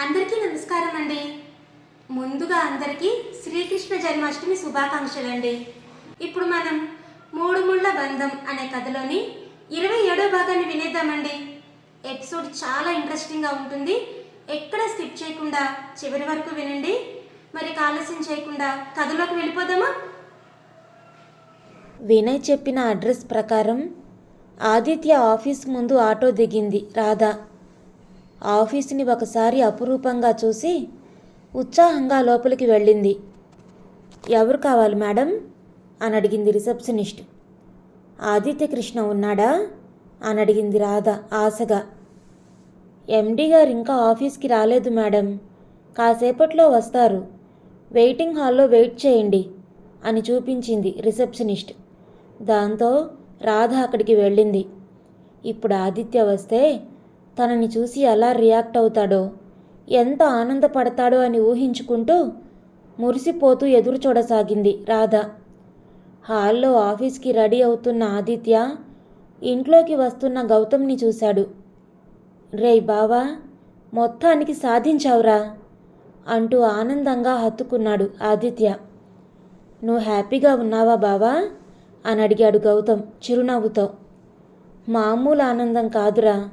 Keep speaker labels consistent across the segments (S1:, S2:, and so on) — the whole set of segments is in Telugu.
S1: అందరికీ నమస్కారం అండి. ముందుగా అందరికీ శ్రీకృష్ణ జన్మాష్టమి శుభాకాంక్షలండి. ఇప్పుడు మనం మూడు ముళ్ళ బంధం అనే కథలోని ఇరవై ఏడో భాగాన్ని వినేద్దామండి. ఎపిసోడ్ చాలా ఇంట్రెస్టింగ్గా ఉంటుంది. ఎక్కడ స్కిప్ చేయకుండా చివరి వరకు వినండి. మరి ఆలస్యం చేయకుండా కథలోకి వెళ్ళిపోదామా?
S2: వినయ్ చెప్పిన అడ్రస్ ప్రకారం ఆదిత్య ఆఫీస్ ముందు ఆటో దిగింది రాధా. ఆఫీసుని ఒకసారి అపురూపంగా చూసి ఉత్సాహంగా లోపలికి వెళ్ళింది. ఎవరు కావాలి మేడం? అని అడిగింది రిసెప్షనిస్ట్. ఆదిత్య కృష్ణ ఉన్నాడా? అని అడిగింది రాధ ఆశగా. ఎండి గారు ఇంకా ఆఫీస్కి రాలేదు మేడం. కాసేపట్లో వస్తారు. వెయిటింగ్ హాల్లో వెయిట్ చేయండి అని చూపించింది రిసెప్షనిస్ట్. దాంతో రాధ అక్కడికి వెళ్ళింది. ఇప్పుడు ఆదిత్య వస్తే తనని చూసి ఎలా రియాక్ట్ అవుతాడో ఎంత ఆనందపడతాడో అని ఊహించుకుంటూ మురిసిపోతూ ఎదురు చూడసాగింది రాధ. హాల్లో ఆఫీస్కి రెడీ అవుతున్న ఆదిత్య ఇంట్లోకి వస్తున్న గౌతమ్ని చూశాడు. రేయ్ బావా మొత్తానికి సాధించావురా అంటూ ఆనందంగా హత్తుకున్నాడు ఆదిత్య. నువ్వు హ్యాపీగా ఉన్నావా బావా? అని అడిగాడు గౌతమ్ చిరునవ్వుతో. మామూలు ఆనందం కాదురా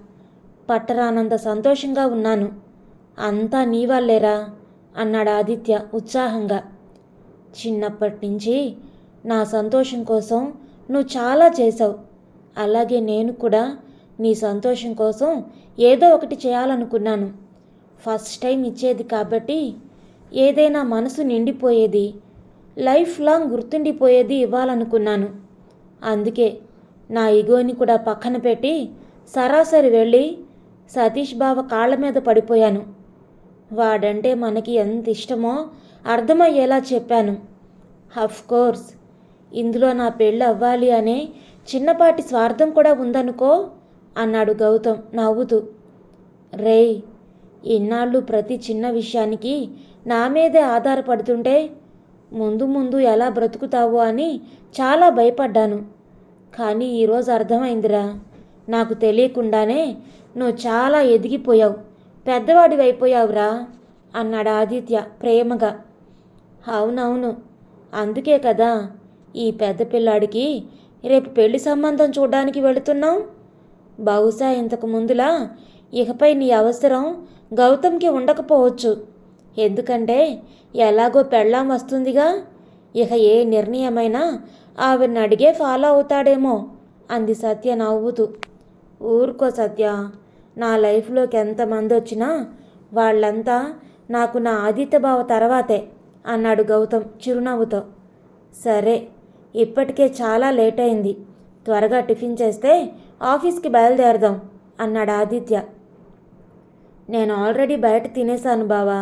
S2: పట్టరానంత సంతోషంగా ఉన్నాను. అంతా నీ వల్లేరా? అన్నాడు ఆదిత్య ఉత్సాహంగా. చిన్నప్పటి నుంచి నా సంతోషం కోసం నువ్వు చాలా చేసావు అలాగే నేను కూడా నీ సంతోషం కోసం ఏదో ఒకటి చేయాలనుకున్నాను. ఫస్ట్ టైం ఇచ్చేది కాబట్టి ఏదైనా మనసు నిండిపోయేది లైఫ్ లాంగ్ గుర్తుండిపోయేది ఇవ్వాలనుకున్నాను. అందుకే నా ఇగోని కూడా పక్కన పెట్టి సరాసరి వెళ్ళి సతీష్ బావ కాళ్ళ మీద పడిపోయాను. వాడంటే మనకి ఎంత ఇష్టమో అర్థమయ్యేలా చెప్పాను. కోర్స్ ఇందులో నా పెళ్ళి అవ్వాలి అనే చిన్నపాటి స్వార్థం కూడా ఉందనుకో అన్నాడు గౌతమ్ నవ్వుతూ. రేయ్ ఇన్నాళ్ళు ప్రతి చిన్న విషయానికి నా మీదే ఆధారపడుతుంటే ముందు ముందు ఎలా బ్రతుకుతావో అని చాలా భయపడ్డాను. కానీ ఈరోజు అర్థమైందిరా. నాకు తెలియకుండానే నువ్వు చాలా ఎదిగిపోయావు. పెద్దవాడివి అయిపోయావురా అన్నాడు ఆదిత్య ప్రేమగా. అవునవును అందుకే కదా ఈ పెద్ద పిల్లాడికి రేపు పెళ్ళి సంబంధం చూడడానికి వెళుతున్నాం బహుశా ఇంతకు ముందులా ఇకపై నీ అవసరం గౌతమ్కి ఉండకపోవచ్చు. ఎందుకంటే ఎలాగో పెళ్ళాం వస్తుందిగా. ఇక ఏ నిర్ణయమైనా ఆవిడని అడిగే ఫాలో అవుతాడేమో అంది సత్య నవ్వుతూ. ఊరుకో సత్య నా లైఫ్లోకి ఎంతమంది వచ్చినా వాళ్ళంతా నాకు నా ఆదిత్య బావ తర్వాతే అన్నాడు గౌతమ్ చిరునవ్వుతో. సరే ఇప్పటికే చాలా లేట్ అయింది త్వరగా టిఫిన్ చేస్తే ఆఫీస్కి బయలుదేరదాం అన్నాడు ఆదిత్య. నేను ఆల్రెడీ బయట తినేశాను బావా.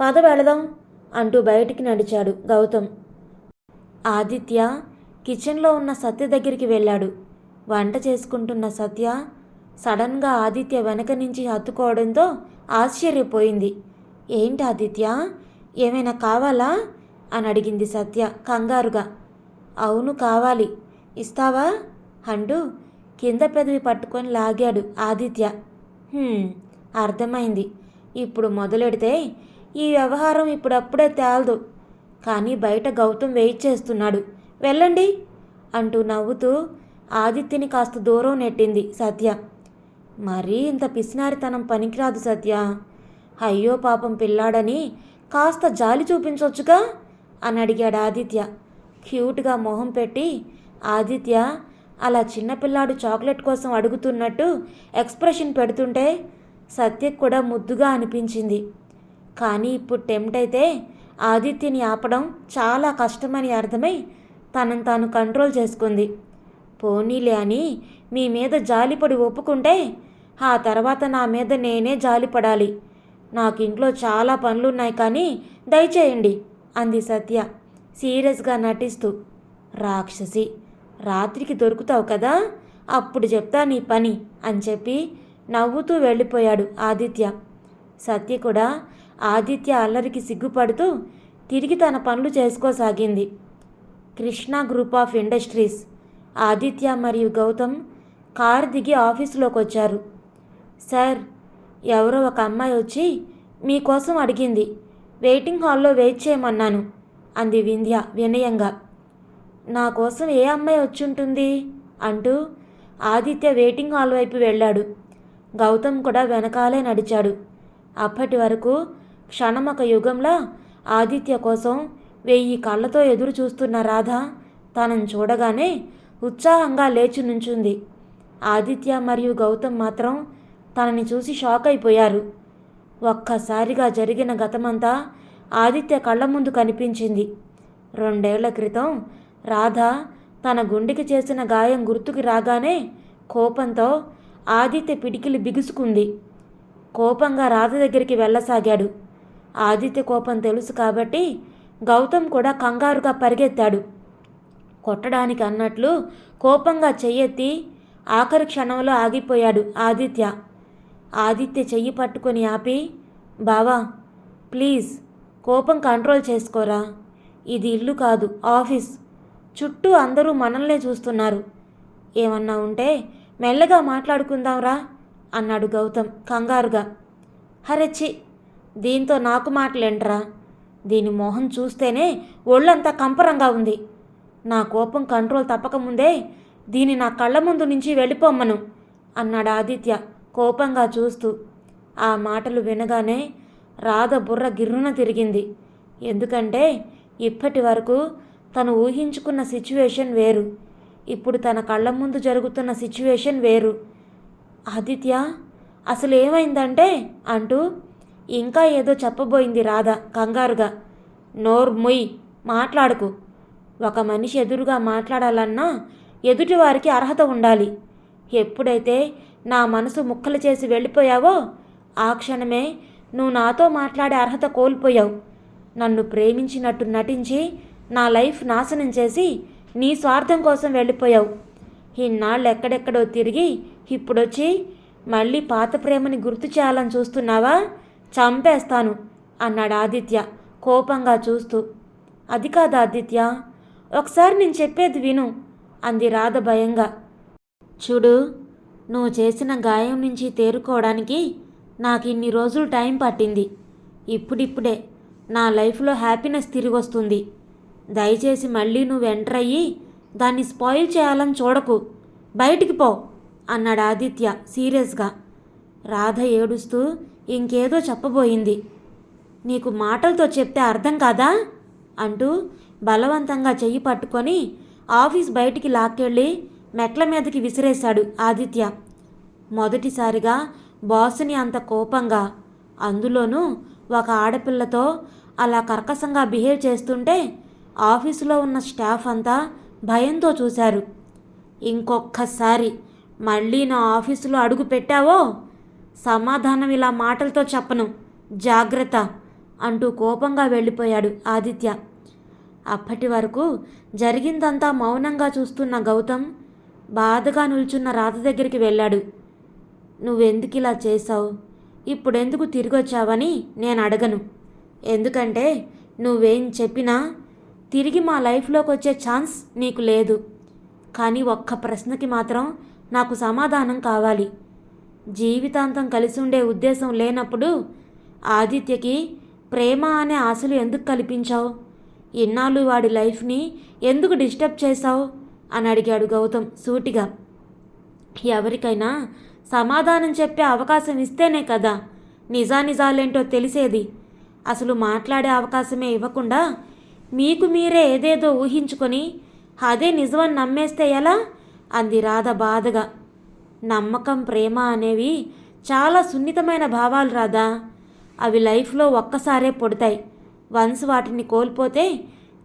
S2: పద వెళదాం అంటూ బయటికి నడిచాడు గౌతమ్. ఆదిత్య కిచెన్లో ఉన్న సత్య దగ్గరికి వెళ్ళాడు. వంట చేసుకుంటున్న సత్య సడన్గా ఆదిత్య వెనక నుంచి హత్తుకోవడంతో ఆశ్చర్యపోయింది. ఏంటి ఆదిత్య? ఏమైనా కావాలా? అని అడిగింది సత్య కంగారుగా. అవును కావాలి. ఇస్తావా? అంటూ కింద పెదవి పట్టుకొని లాగాడు ఆదిత్య. అర్థమైంది. ఇప్పుడు మొదలెడితే ఈ వ్యవహారం ఇప్పుడప్పుడే తేలదు. కానీ బయట గౌతమ్ వెయిట్ చేస్తున్నాడు. వెళ్ళండి అంటూ నవ్వుతూ ఆదిత్యని కాస్త దూరం నెట్టింది సత్య. మరీ ఇంత పిసినారితనం పనికిరాదు సత్య. అయ్యో పాపం పిల్లాడని కాస్త జాలి చూపించవచ్చుగా అని అడిగాడు ఆదిత్య. క్యూట్గా మొహం పెట్టి ఆదిత్య అలా చిన్నపిల్లాడు చాక్లెట్ కోసం అడుగుతున్నట్టు ఎక్స్ప్రెషన్ పెడుతుంటే సత్యకు కూడా ముద్దుగా అనిపించింది. కానీ ఇప్పుడు టెంప్ట్ అయితే ఆదిత్యని ఆపడం చాలా కష్టమని అర్థమై తనను తాను కంట్రోల్ చేసుకుంది. పోనీలే అని మీ మీద జాలిపడి ఒప్పుకుంటే ఆ తర్వాత నా మీద నేనే జాలిపడాలి. నాకు ఇంట్లో చాలా పనులున్నాయి కానీ దయచేయండి అంది సత్య సీరియస్గా నటిస్తూ. రాక్షసి రాత్రికి దొరుకుతావు కదా అప్పుడు చెప్తా నీ పని అని చెప్పి నవ్వుతూ వెళ్ళిపోయాడు ఆదిత్య. సత్య కూడా ఆదిత్య అల్లరికి సిగ్గుపడుతూ తిరిగి తన పనులు చేసుకోసాగింది. Krishna group of industries Aditya మరియు గౌతమ్ కారు దిగి ఆఫీసులోకి వచ్చారు సార్ ఎవరో ఒక అమ్మాయి వచ్చి మీకోసం అడిగింది. వెయిటింగ్ హాల్లో వెయిట్ చేయమన్నాను అంది వింధ్య వినయంగా. నా కోసం ఏ అమ్మాయి వచ్చుంటుంది? అంటూ ఆదిత్య వెయిటింగ్ హాల్ వైపు వెళ్ళాడు. గౌతమ్ కూడా వెనకాలే నడిచాడు. అప్పటి వరకు క్షణం ఒక యుగంలో ఆదిత్య కోసం వెయ్యి కళ్ళతో ఎదురు చూస్తున్న రాధ తనను చూడగానే ఉత్సాహంగా లేచి నుంచుంది. ఆదిత్య మరియు గౌతమ్ మాత్రం తనని చూసి షాక్ అయిపోయారు ఒక్కసారిగా జరిగిన గతమంతా ఆదిత్య కళ్ళ ముందు కనిపించింది. రెండేళ్ళ క్రితం రాధ తన గుండెకి చేసిన గాయం గుర్తుకు రాగానే కోపంతో ఆదిత్య పిడికిలి బిగుసుకుంది. కోపంగా రాధ దగ్గరికి వెళ్ళసాగాడు. ఆదిత్య కోపం తెలుసు కాబట్టి గౌతమ్ కూడా కంగారుగా పరిగెత్తాడు. కొట్టడానికి అన్నట్లు కోపంగా చెయ్యెత్తి ఆఖరి క్షణంలో ఆగిపోయాడు ఆదిత్య. ఆదిత్య చెయ్యి పట్టుకొని ఆపి బావా ప్లీజ్ కోపం కంట్రోల్ చేసుకోరా. ఇది ఇల్లు కాదు ఆఫీస్. చుట్టూ అందరూ మనల్నే చూస్తున్నారు. ఏమన్నా ఉంటే మెల్లగా మాట్లాడుకుందాంరా అన్నాడు గౌతమ్ కంగారుగా. హరెచ్చి దీంతో నాకు మాటలేంట్రా. దీని మొహం చూస్తేనే ఒళ్ళంతా కంపరంగా ఉంది. నా కోపం కంట్రోల్ తప్పకముందే దీని నా కళ్ళ ముందు నుంచి వెళ్ళిపోమ్మను అన్నాడు ఆదిత్య. కోపంగా చూస్తూ ఆ మాటలు వినగానే రాధ బుర్ర గిర్రున తిరిగింది. ఎందుకంటే ఇప్పటి వరకు తను ఊహించుకున్న సిచ్యువేషన్ వేరు. ఇప్పుడు తన కళ్ళ ముందు జరుగుతున్న సిచ్యువేషన్ వేరు. ఆదిత్య అసలు ఏమైందంటే అంటూ ఇంకా ఏదో చెప్పబోయింది రాధ కంగారుగా. నోర్ ముయ్ మాట్లాడుకు. ఒక మనిషి ఎదురుగా మాట్లాడాలన్నా ఎదుటివారికి అర్హత ఉండాలి. ఎప్పుడైతే నా మనసు ముక్కలు చేసి వెళ్ళిపోయావో? ఆ క్షణమే నువ్వు నాతో మాట్లాడే అర్హత కోల్పోయావు. నన్ను ప్రేమించినట్టు నటించి నా లైఫ్ నాశనం చేసి నీ స్వార్థం కోసం వెళ్ళిపోయావు. ఇన్నాళ్ళు ఎక్కడెక్కడో తిరిగి ఇప్పుడొచ్చి మళ్ళీ పాత ప్రేమని గుర్తు చేయాలని చూస్తున్నావా? చంపేస్తాను అన్నాడు ఆదిత్య కోపంగా చూస్తూ. అది కాదు ఆదిత్య ఒకసారి నేను చెప్పేది విను అంది రాధ భయంగా. చూడు నువ్వు చేసిన గాయం నుంచి తేరుకోవడానికి నాకు ఇన్ని రోజులు టైం పట్టింది. ఇప్పుడిప్పుడే నా లైఫ్లో హ్యాపీనెస్ తిరిగి వస్తుంది దయచేసి మళ్ళీ నువ్వు ఎంటర్ అయ్యి దాన్ని స్పాయిల్ చేయాలని చూడకు. బయటికి పో అన్నాడు ఆదిత్య సీరియస్గా. రాధ ఏడుస్తూ ఇంకేదో చెప్పబోయింది. నీకు మాటలతో చెప్తే అర్థం కాదా? అంటూ బలవంతంగా చెయ్యి పట్టుకొని ఆఫీస్ బయటికి లాక్కెళ్ళి మెట్ల మీదకి విసిరేశాడు ఆదిత్య. మొదటిసారిగా బాసుని అంత కోపంగా. అందులోనూ ఒక ఆడపిల్లతో అలా కర్కశంగా బిహేవ్ చేస్తుంటే ఆఫీసులో ఉన్న స్టాఫ్ అంతా భయంతో చూశారు. ఇంకొక్కసారి మళ్ళీ నా ఆఫీసులో అడుగు పెట్టావో? సమాధానం ఇలా మాటలతో చెప్పను. జాగ్రత్త అంటూ కోపంగా వెళ్ళిపోయాడు ఆదిత్య. అప్పటి వరకు జరిగిందంతా మౌనంగా చూస్తున్న గౌతమ్ బాధగా నిల్చున్న రాత దగ్గరికి వెళ్ళాడు. నువ్వెందుకు ఇలా చేశావు? ఇప్పుడెందుకు తిరిగొచ్చావని నేను అడగను. ఎందుకంటే నువ్వేం చెప్పినా తిరిగి మా లైఫ్లోకి వచ్చే ఛాన్స్ నీకు లేదు. కానీ ఒక్క ప్రశ్నకి మాత్రం నాకు సమాధానం కావాలి. జీవితాంతం కలిసి ఉండే ఉద్దేశం లేనప్పుడు ఆదిత్యకి ప్రేమ అనే ఆశలు ఎందుకు కల్పించావు? ఇన్నాళ్ళు వాడి లైఫ్ని ఎందుకు డిస్టర్బ్ చేశావు? అని అడిగాడు గౌతమ్ సూటిగా. ఎవరికైనా సమాధానం చెప్పే అవకాశం ఇస్తేనే కదా. నిజానిజాలేంటో తెలిసేది. అసలు మాట్లాడే అవకాశమే ఇవ్వకుండా మీకు మీరే ఏదేదో ఊహించుకొని అదే నిజమని నమ్మేస్తే ఎలా? అంది రాధ బాధగా. నమ్మకం ప్రేమ అనేవి చాలా సున్నితమైన భావాలు రాదా అవి లైఫ్లో ఒక్కసారే పుడతాయి. వన్స్ వాటిని కోల్పోతే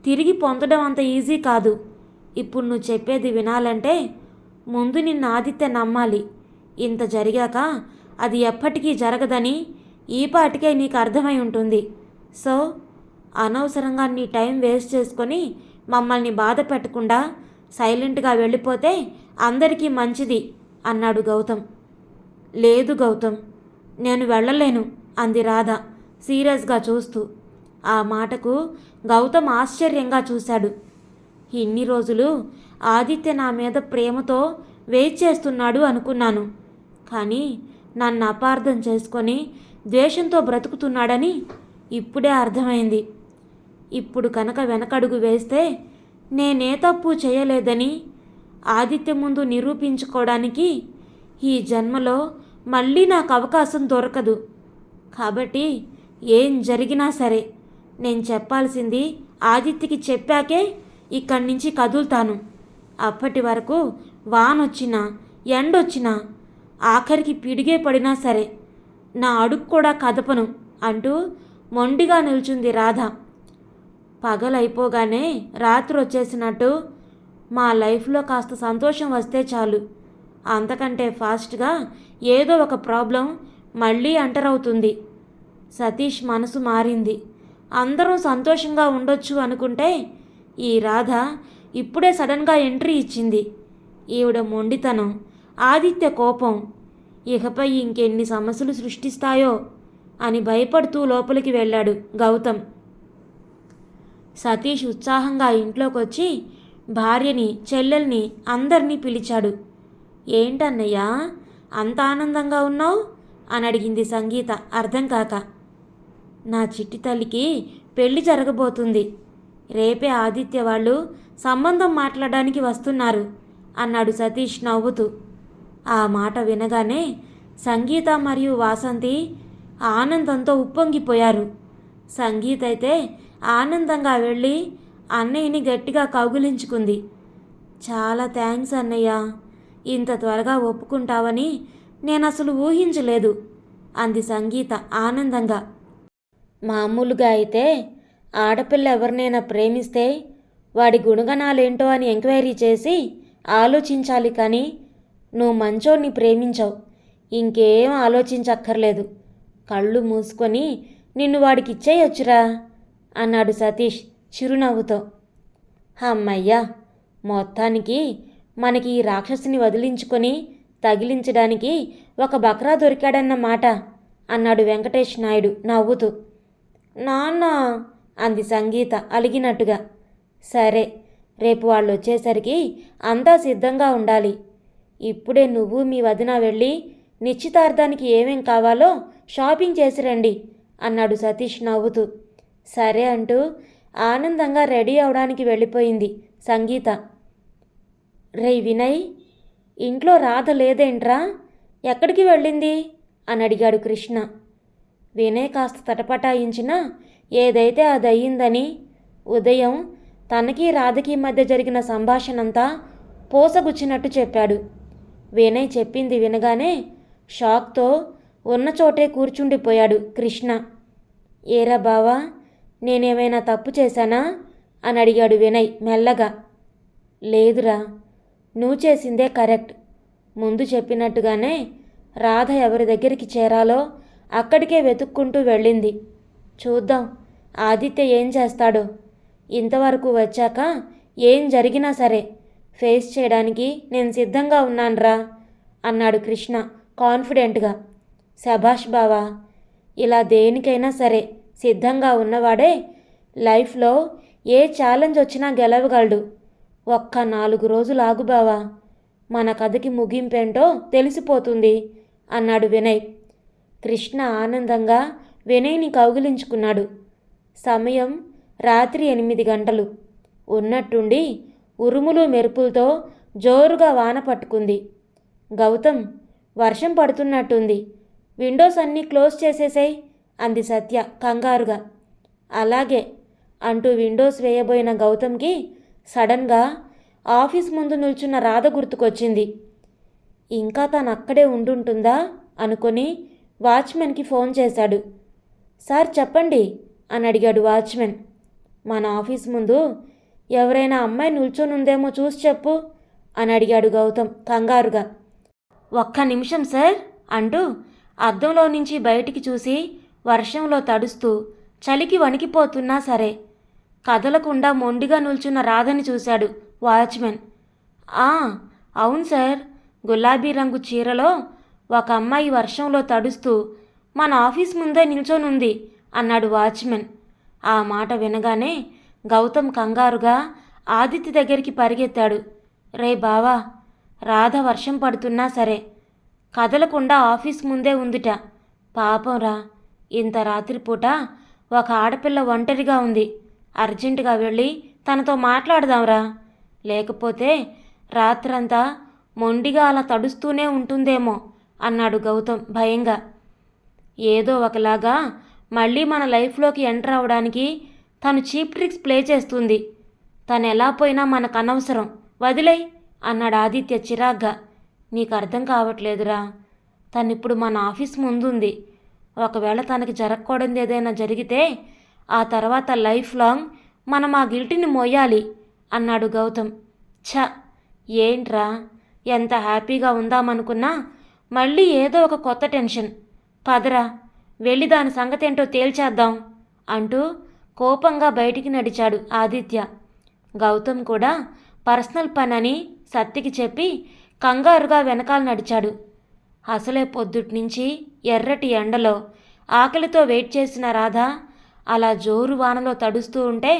S2: తిరిగి పొందడం అంత ఈజీ కాదు. ఇప్పుడు నువ్వు చెప్పేది వినాలంటే ముందు నిన్ను ఆదిత్య నమ్మాలి. ఇంత జరిగాక అది ఎప్పటికీ జరగదని ఈపాటికే నీకు అర్థమై ఉంటుంది. సో అనవసరంగా నీ టైం వేస్ట్ చేసుకొని మమ్మల్ని బాధ పెట్టకుండా సైలెంట్గా వెళ్ళిపోతే అందరికీ మంచిది అన్నాడు గౌతమ్. లేదు గౌతమ్ నేను వెళ్ళలేను అంది రాధ సీరియస్గా చూస్తూ. ఆ మాటకు గౌతమ్ ఆశ్చర్యంగా చూశాడు. ఇన్ని రోజులు ఆదిత్య నా మీద ప్రేమతో వెయిట్ చేస్తున్నాడు అనుకున్నాను. కానీ నన్ను అపార్థం చేసుకొని ద్వేషంతో బ్రతుకుతున్నాడని ఇప్పుడే అర్థమైంది. ఇప్పుడు కనుక వెనకడుగు వేస్తే నేనే తప్పు చేయలేదని ఆదిత్య ముందు నిరూపించుకోవడానికి ఈ జన్మలో మళ్ళీ నాకు అవకాశం దొరకదు. కాబట్టి ఏం జరిగినా సరే నేను చెప్పాల్సింది ఆదిత్యకి చెప్పాకే ఇక్కడి నుంచి కదులుతాను. అప్పటి వరకు వానొచ్చినా ఎండొచ్చినా ఆఖరికి పిడిగే పడినా సరే నా అడుగు కూడా కదపను అంటూ మొండిగా నిల్చుంది రాధ. పగలైపోగానే రాత్రి వచ్చేసినట్టు మా లైఫ్లో కాస్త సంతోషం వస్తే చాలు. అంతకంటే ఫాస్ట్గా ఏదో ఒక ప్రాబ్లం మళ్ళీ అంటరవుతుంది. అవుతుంది సతీష్ మనసు మారింది. అందరూ సంతోషంగా ఉండొచ్చు అనుకుంటే ఈ రాధ ఇప్పుడే సడన్గా ఎంట్రీ ఇచ్చింది. ఈవిడ మొండితనం ఆదిత్య కోపం. ఇకపై ఇంకెన్ని సమస్యలు సృష్టిస్తాయో అని భయపడుతూ లోపలికి వెళ్ళాడు గౌతమ్. సతీష్ ఉత్సాహంగా ఇంట్లోకి వచ్చి భార్యని చెల్లెల్ని అందరినీ పిలిచాడు. ఏంటన్నయ్యా అంత ఆనందంగా ఉన్నావు? అని అడిగింది సంగీత అర్థం కాక. నా చిట్టి తల్లికి పెళ్ళి జరగబోతుంది. రేపే ఆదిత్య వాళ్ళు సంబంధం మాట్లాడడానికి వస్తున్నారు అన్నాడు సతీష్ నవ్వుతూ. ఆ మాట వినగానే సంగీత మరియు వాసంతి ఆనందంతో ఉప్పొంగిపోయారు. సంగీత అయితే ఆనందంగా వెళ్ళి అన్నయ్యని గట్టిగా కౌగులించుకుంది. చాలా థ్యాంక్స్ అన్నయ్య ఇంత త్వరగా ఒప్పుకుంటావని నేను అసలు ఊహించలేదు అంది సంగీత ఆనందంగా. మామూలుగా అయితే ఆడపిల్ల ఎవరినైనా ప్రేమిస్తే వాడి గుణగణాలేంటో అని ఎంక్వైరీ చేసి ఆలోచించాలి కానీ నువ్వు మంచోడిని ప్రేమించావు. ఇంకేం ఆలోచించక్కర్లేదు. కళ్ళు మూసుకొని నిన్ను వాడికి ఇచ్చేయొచ్చురా అన్నాడు సతీష్ చిరునవ్వుతో. అమ్మయ్యా మొత్తానికి మనకి ఈ రాక్షసుని వదిలించుకొని తగిలించడానికి ఒక బక్రా దొరికాడన్న మాట అన్నాడు వెంకటేష్ నాయుడు నవ్వుతూ. నాన్న అంది సంగీత అలిగినట్టుగా. సరే రేపు వాళ్ళు వచ్చేసరికి అంతా సిద్ధంగా ఉండాలి. ఇప్పుడే నువ్వు మీ వదిన వెళ్ళి నిశ్చితార్థానికి ఏమేం కావాలో షాపింగ్ చేసి రండి అన్నాడు సతీష్ నవ్వుతూ. సరే అంటూ ఆనందంగా రెడీ అవడానికి వెళ్ళిపోయింది సంగీత. రే వినయ్ ఇంట్లో రాధ లేదేంట్రా? ఎక్కడికి వెళ్ళింది? అని అడిగాడు కృష్ణ. వినయ్ కాస్త తటపటాయించినా ఏదైతే అది అయ్యిందని ఉదయం తనకి రాధకి మధ్య జరిగిన సంభాషణంతా పోసగుచ్చినట్టు చెప్పాడు. వినయ్ చెప్పింది వినగానే షాక్తో ఉన్న చోటే కూర్చుండిపోయాడు కృష్ణ. ఏరా బావా నేనేమైనా తప్పు చేశానా? అని అడిగాడు వినయ్ మెల్లగా. లేదురా నువ్వు చేసిందే కరెక్ట్. ముందు చెప్పినట్టుగానే రాధ ఎవరి దగ్గరికి చేరాలో అక్కడికే వెతుక్కుంటూ వెళ్ళింది. చూద్దాం ఆదిత్య ఏం చేస్తాడో. ఇంతవరకు వచ్చాక ఏం జరిగినా సరే ఫేస్ చేయడానికి నేను సిద్ధంగా ఉన్నానురా అన్నాడు కృష్ణ కాన్ఫిడెంట్గా. శభాష్ బావా ఇలా దేనికైనా సరే సిద్ధంగా ఉన్నవాడే లైఫ్లో ఏ ఛాలెంజ్ వచ్చినా గెలవగలడు. ఒక్క నాలుగు రోజులు ఆగు బావా మన కథకి ముగింపేంటో తెలిసిపోతుంది అన్నాడు వినయ్. కృష్ణ ఆనందంగా వినయ్ని కౌగిలించుకున్నాడు. సమయం రాత్రి ఎనిమిది గంటలు. ఉన్నట్టుండి ఉరుములు మెరుపులతో జోరుగా వాన పట్టుకుంది. గౌతమ్ వర్షం పడుతున్నట్టుంది. విండోస్ అన్నీ క్లోజ్ చేసేసాయి అంది సత్య కంగారుగా. అలాగే అంటూ విండోస్ వేయబోయిన గౌతమ్కి సడన్గా ఆఫీస్ ముందు నిల్చున్న రాధ గుర్తుకొచ్చింది. ఇంకా తను అక్కడే ఉండుంటుందా అనుకొని వాచ్మెన్కి ఫోన్ చేశాడు. సార్ చెప్పండి అని అడిగాడు వాచ్మెన్. మన ఆఫీస్ ముందు ఎవరైనా అమ్మాయి నిల్చొనుందేమో చూసి చెప్పు అని అడిగాడు గౌతమ్ కంగారుగా. ఒక్క నిమిషం సార్ అంటూ అద్దంలో నుంచి బయటికి చూసి వర్షంలో తడుస్తూ చలికి వణికిపోతున్నా సరే కదలకుండా మొండిగా నిల్చున్న రాధని చూశాడు వాచ్మెన్. ఆ అవును సార్ గులాబీ రంగు చీరలో ఒక అమ్మాయి వర్షంలో తడుస్తూ మన ఆఫీస్ ముందే నిల్చొనుంది అన్నాడు వాచ్మెన్. ఆ మాట వినగానే గౌతమ్ కంగారుగా ఆదిత్య దగ్గరికి పరిగెత్తాడు. రే బావా రాధ వర్షం పడుతున్నా సరే కదలకుండా ఆఫీస్ ముందే ఉందిట. పాపం రా ఇంత రాత్రిపూట ఒక ఆడపిల్ల ఒంటరిగా ఉంది. అర్జెంటుగా వెళ్ళి తనతో మాట్లాడదాంరా లేకపోతే రాత్రంతా మొండిగా అలా తడుస్తూనే ఉంటుందేమో అన్నాడు గౌతమ్ భయంగా. ఏదో ఒకలాగా మళ్ళీ మన లైఫ్లోకి ఎంటర్ అవ్వడానికి తను చీప్ ట్రిక్స్ ప్లే చేస్తుంది. తను ఎలా పోయినా మనకు అనవసరం. వదిలేయ్ అన్నాడు ఆదిత్య చిరాగ్గా. నీకు అర్థం కావట్లేదురా. తను ఇప్పుడు మన ఆఫీస్ ముందుంది. ఒకవేళ తనకి జరగకూడదు ఏదైనా జరిగితే ఆ తర్వాత లైఫ్ లాంగ్ మనం ఆ గిల్టిని మోయాలి అన్నాడు గౌతమ్. ఛ ఏంట్రా? ఎంత హ్యాపీగా ఉందామనుకున్నా మళ్ళీ ఏదో ఒక కొత్త టెన్షన్. పదరా వెళ్ళి దాని సంగతి ఏంటో తేల్చేద్దాం అంటూ కోపంగా బయటికి నడిచాడు ఆదిత్య. గౌతమ్ కూడా పర్సనల్ పని అని సత్తికి చెప్పి కంగారుగా వెనకాల నడిచాడు. అసలే పొద్దుట్నుంచి ఎర్రటి ఎండలో ఆకలితో వెయిట్ చేసిన రాధ అలా జోరు వానలో తడుస్తూ ఉంటే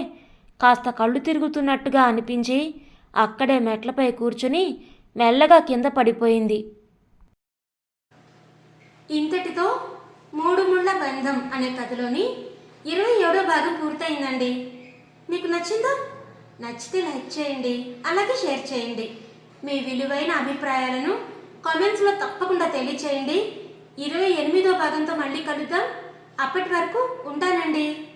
S2: కాస్త కళ్ళు తిరుగుతున్నట్టుగా అనిపించి అక్కడే మెట్లపై కూర్చుని మెల్లగా కింద పడిపోయింది.
S1: ఇంతటితో మూడు ముళ్ళ బంధం అనే కథలోని ఇరవై ఏడో భాగం పూర్తయిందండి. మీకు నచ్చిందా? నచ్చితే లైక్ చేయండి అలాగే షేర్ చేయండి. మీ విలువైన అభిప్రాయాలను కామెంట్స్లో తప్పకుండా తెలియచేయండి. ఇరవై ఎనిమిదో భాగంతో మళ్ళీ కలుద్దాం. అప్పటి వరకు ఉంటానండి.